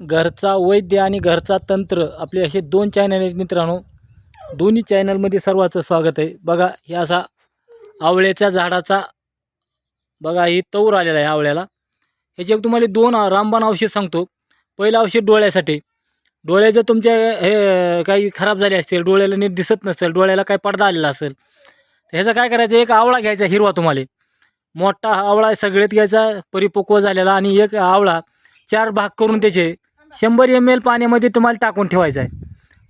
घरचा वैद्य आणि घरचा तंत्र आपले असे दोन चॅनल आहेत मित्रांनो. दोन्ही चॅनलमध्ये सर्वांचं स्वागत आहे. बघा हे असा आवळ्याच्या झाडाचा बघा ही तौर आलेला आहे आवळ्याला. ह्याचे एक तुम्हाला दोन रामबाण औषध सांगतो. पहिलं औषध डोळ्यासाठी. डोळे जर तुमच्या हे काही खराब झाले असतील डोळ्याला नीट दिसत नसेल डोळ्याला काही पडदा आलेला असेल तर ह्याचं काय करायचं एक आवळा घ्यायचा हिरवा तुम्हाला. मोठा आवळा सगळ्यात घ्यायचा परिपक्व झालेला आणि एक आवळा चार भाग करून त्याचे शंभर एम एल पाण्यामध्ये तुम्हाला टाकून ठेवायचं आहे.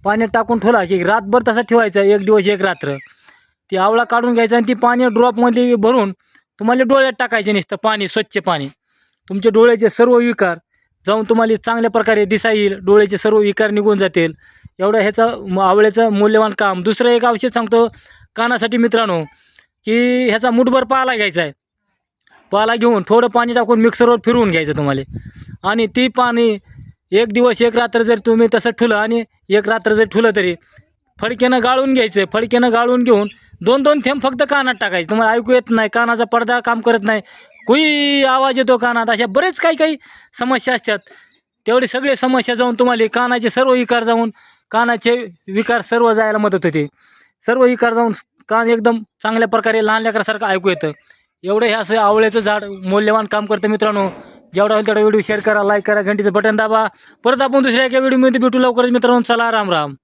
पाण्यात टाकून ठेवला की रातभर तसा ठेवायचा एक दिवस एक रात्र. ती आवळा काढून घ्यायचा आणि ती पाणी ड्रॉपमध्ये भरून तुम्हाला डोळ्यात टाकायचे नुसतं पाणी स्वच्छ पाणी. तुमच्या डोळ्याचे सर्व विकार जाऊन तुम्हाला चांगल्या प्रकारे दिसा येईल. डोळ्याचे सर्व विकार निघून जातील. एवढं ह्याचं म- आवळ्याचं मूल्यवान काम. दुसरं एक औषध सांगतो कानासाठी मित्रांनो की ह्याचा मुठभर पाला घ्यायचा आहे. पाला घेऊन थोडं पाणी टाकून मिक्सरवर फिरवून घ्यायचं तुम्हाला. आणि ती पाणी एक दिवस एक रात्र जर तुम्ही तसं ठुलं आणि एक रात्र जर ठुलं तरी फडक्यानं गाळून घ्यायचं फडक्यानं गाळून घेऊन दोन दोन थेंब फक्त कानात टाकायचे. तुम्हाला ऐकू येत नाही कानाचा पडदा काम करत नाही कुई आवाज येतो कानात अशा बरेच काही काही समस्या असतात. तेवढी सगळे समस्या जाऊन तुम्हाला कानाचे सर्व विकार जाऊन कानाचे विकार सर्व जायला मदत होते. सर्व विकार जाऊन कान एकदम चांगल्या प्रकारे लहान लेकरासारखं ऐकू येतं. एवढं हे असं आवळ्याचं झाड मौल्यवान काम करतं मित्रांनो. जेवढा होईल तेवढा व्हिडिओ शेअर करा लाईक करा घंटीचं बटन दाबा. परत आपण दुसऱ्या एका व्हिडिओमध्ये भेटू लवकरच मित्रांनो. चला राम राम.